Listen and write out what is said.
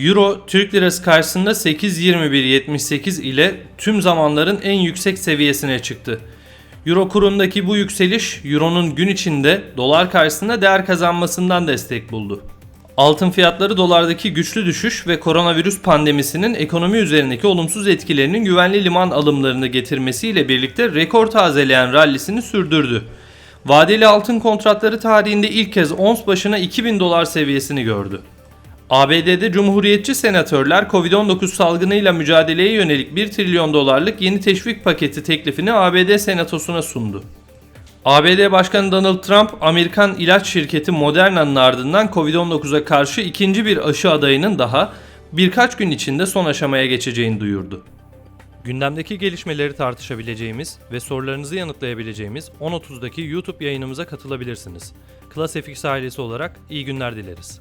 Euro Türk lirası karşısında 8.21.78 ile tüm zamanların en yüksek seviyesine çıktı. Euro kurundaki bu yükseliş Euro'nun gün içinde dolar karşısında değer kazanmasından destek buldu. Altın fiyatları dolardaki güçlü düşüş ve koronavirüs pandemisinin ekonomi üzerindeki olumsuz etkilerinin güvenli liman alımlarını getirmesiyle birlikte rekor tazeleyen rallisini sürdürdü. Vadeli altın kontratları tarihinde ilk kez ons başına 2000 dolar seviyesini gördü. ABD'de Cumhuriyetçi senatörler Covid-19 salgınıyla mücadeleye yönelik 1 trilyon dolarlık yeni teşvik paketi teklifini ABD senatosuna sundu. ABD Başkanı Donald Trump, Amerikan ilaç şirketi Moderna'nın ardından Covid-19'a karşı ikinci bir aşı adayının daha birkaç gün içinde son aşamaya geçeceğini duyurdu. Gündemdeki gelişmeleri tartışabileceğimiz ve sorularınızı yanıtlayabileceğimiz 10.30'daki YouTube yayınımıza katılabilirsiniz. Class FX ailesi olarak iyi günler dileriz.